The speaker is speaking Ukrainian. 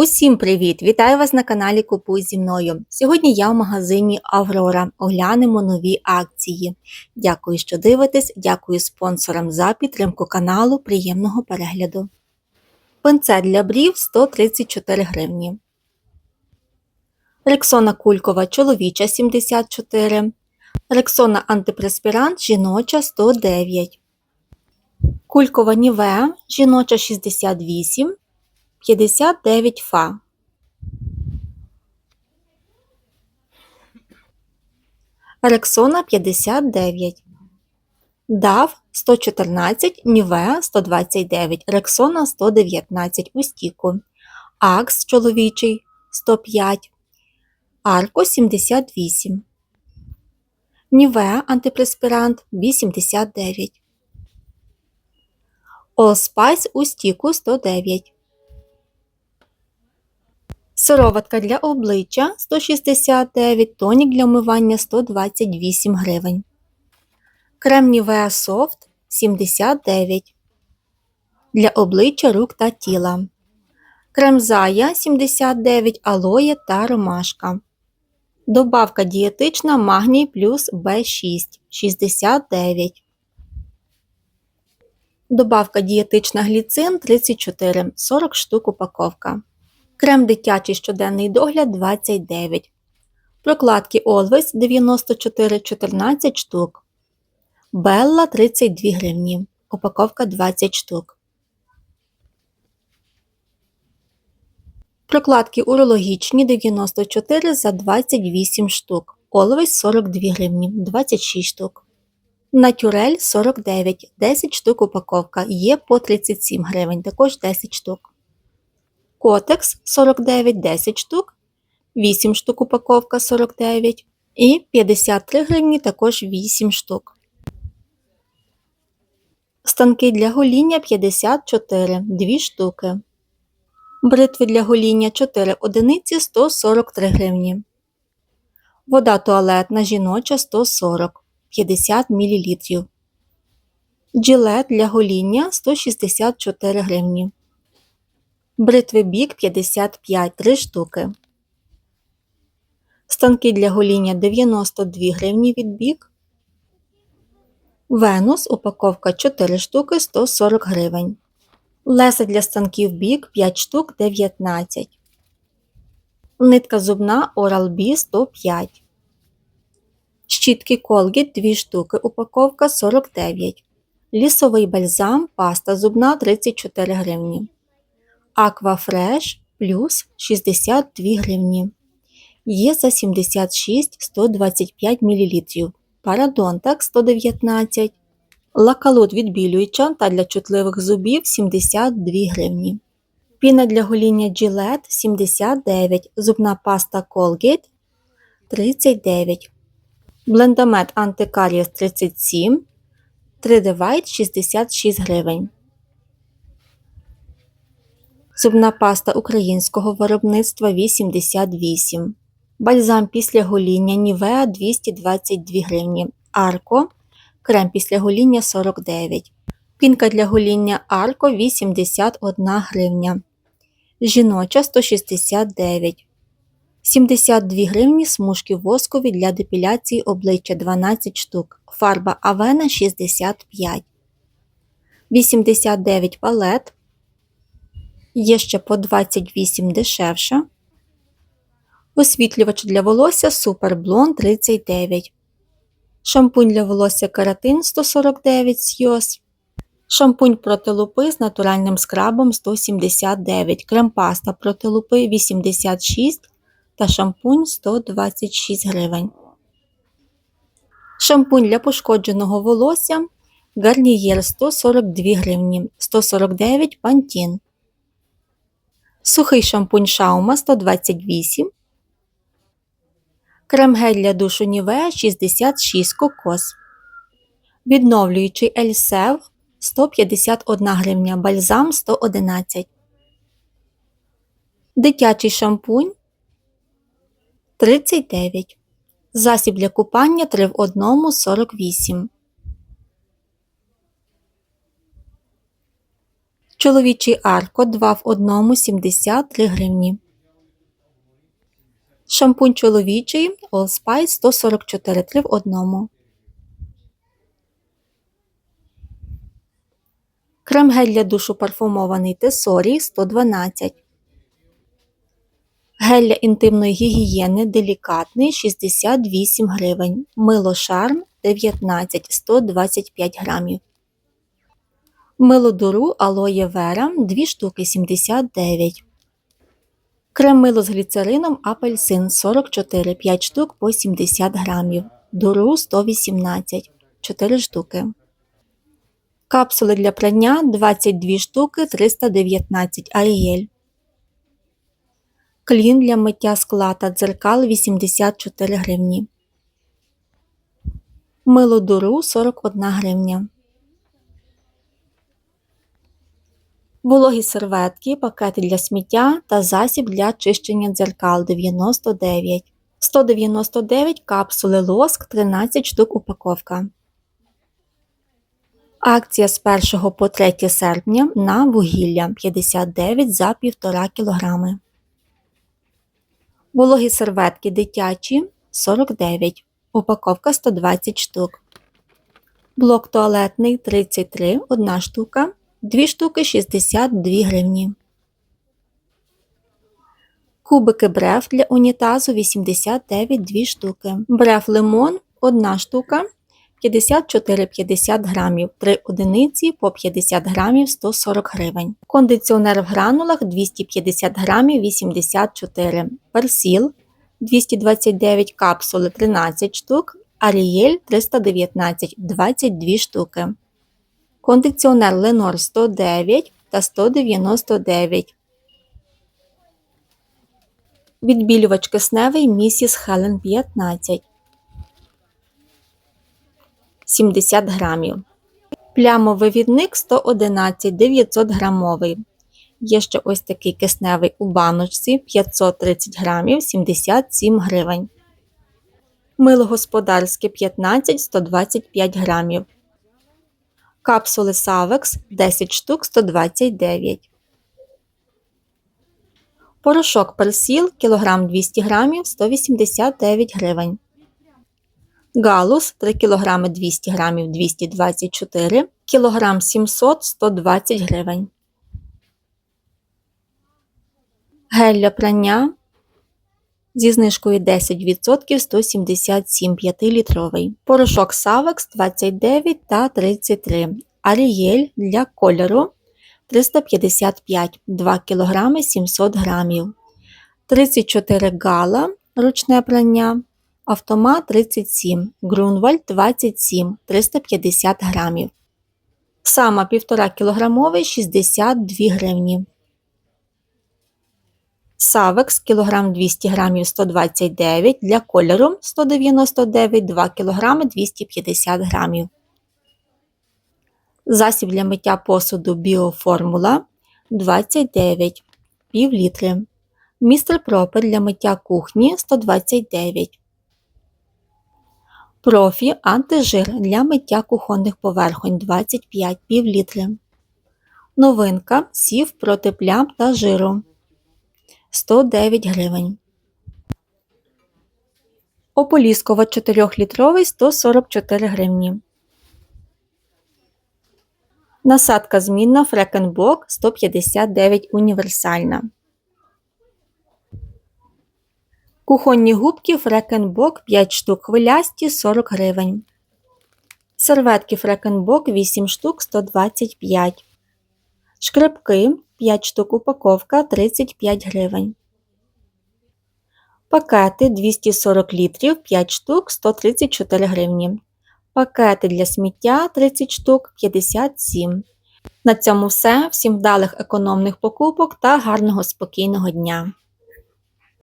Усім привіт! Вітаю вас на каналі Купуй зі мною. Сьогодні я в магазині Аврора. Оглянемо нові акції. Дякую, що дивитесь, дякую спонсорам за підтримку каналу. Приємного перегляду. Пинцет для брів 134 гривні. Рексона кулькова чоловіча 74. Рексона антипреспірант жіноча 109. Кулькова Нівеа жіноча 68. 59 фа. Рексона 59. Дав 114, Нівеа 129, Рексона 119 у стіку. Акс чоловічий 105, Арко 78. Нівеа антипреспірант 89. Allspice у стіку 109. Сироватка для обличчя 169, тонік для вмивання 128 гривень. Крем Nivea Soft 79 для обличчя рук та тіла. Крем Зая 79 алоє та ромашка. Добавка дієтична магній плюс В6 69. Добавка дієтична гліцин 34 40 штук упаковка. Крем дитячий щоденний догляд 29. Прокладки Always 94 14 штук. Белла 32 гривні. Упаковка 20 штук. Прокладки урологічні 94 за 28 штук. Always 42 гривні 26 штук. Натюрель 49 10 штук упаковка. Є по 37 гривень, також 10 штук. Котекс 49 10 штук, 8 штук упаковка 49 і 53 гривні також 8 штук. Станки для гоління 54 2 штуки. Бритви для гоління 4 одиниці 143 гривні. Вода туалетна жіноча 140 50 мл. Джилет для гоління 164 гривні. Бритви бік 55 3 штуки. Станки для гоління 92 гривні від бік. Венус упаковка 4 штуки 140 гривень. Леса для станків бік 5 штук 19. Нитка зубна Oral-B 105. Щітки Colgate 2 штуки упаковка 49. Лісовий бальзам паста зубна 34 гривні. Аквафреш плюс 62 гривні. Є за 76 125 мл. Парадонтак 119 Лакалут відбілююча та для чутливих зубів 72 гривні. Піна для гоління Gillette 79 Зубна паста Colgate 39 Блендамет антикарієс 37 3D White 66 гривень. Зубна паста українського виробництва 88. Бальзам після гоління Нівеа 222 гривні. Арко. Крем після гоління 49. Пінка для гоління Арко 81 гривня. Жіноча 169. 72 гривні смужки воскові для депіляції обличчя 12 штук. Фарба Авена 65. 89 палет Є ще по 28 дешевше. Освітлювач для волосся Super Blond 39. Шампунь для волосся Каратин 149 Сйоз. Шампунь проти лупи з натуральним скрабом 179, крем-паста проти лупи 86 та шампунь 126 гривень. Шампунь для пошкодженого волосся Гарнієр 142 гривні, 149 Пантін. Сухий шампунь Шаума 128. Крем-гель для душу Нівеа 66 кокос. Відновлюючий Ельсев 151 гривня. Бальзам 111. Дитячий шампунь 39. Засіб для купання 3 в 1 48. Чоловічий арко 2 в 1 73 гривні. Шампунь чоловічий Allspice 144 3 в 1. Крем гель для душу парфумований Тесорій 112. Гель для інтимної гігієни делікатний 68 гривень. Мило Шарм 19 125 грамів. Мило дуру алоє вера 2 штуки 79. Крем мило з гліцерином апельсин 44 5 штук по 70 грамів. Дуру 118 4 штуки. Капсули для прання 22 штуки 319 Арієль. Клін для миття скла та дзеркал 84 гривні. Мило дуру 41 гривня. Вологі серветки, пакети для сміття та засіб для чищення дзеркал 99. 199 капсули лоск 13 штук упаковка. Акція з 1 по 3 серпня на вугілля 59 за 1,5 кг. Вологі серветки дитячі 49. Упаковка 120 штук. Блок туалетний 33 1 штука. 2 штуки 62 гривні. Кубики бреф для унітазу 89 2 штуки. Бреф лимон 1 штука 54-50 грамів, 3 одиниці по 50 грамів 140 гривень. Кондиціонер в гранулах 250 грамів 84. Персіл 229 капсули 13 штук. Арієль 319 22 штуки. Кондиціонер Ленор 109 та 199. Відбілювач кисневий Місіс Хелен 15. 70 грамів. Плямовивідник 111 900 грамовий. Є ще ось такий кисневий у баночці 530 грамів 77 гривень. Мило господарське 15 125 грамів. Капсули Savex 10 штук 129. Порошок персіл кілограм 200 грамів 189 гривень. Галус 3 кг 200 г 224 кг 700 120 гривень. Гель для прання зі знижкою 10% 177 5-літровий. Порошок Savex 29 та 33. Арієль для кольору 355 2 кг 700 г. 34 гала ручне прання Автомат 37, Грунвальд 27 350 грамів. Сама 1,5 кг 62 гривні. Савекс кілограм 200 грамів 129 для кольору 199 2 кг 250 грамів. Засіб для миття посуду Біоформула 29 пів літри. Містер Пропер для миття кухні 129 Профі антижир для миття кухонних поверхонь 25 пів Новинка сів проти плям та жиру 109 гривень. Ополіскова 4-літровий 144 гривні. Насадка змінна Фрекенбок 159 універсальна. Кухонні губки Фрекенбок 5 штук хвилясті 40 гривень. Серветки Фрекенбок 8 штук 125 Шкребки 5 штук упаковка 35 гривень. Пакети 240 літрів 5 штук 134 гривні. Пакети для сміття 30 штук 57. На цьому все. Всім вдалих економних покупок та гарного спокійного дня!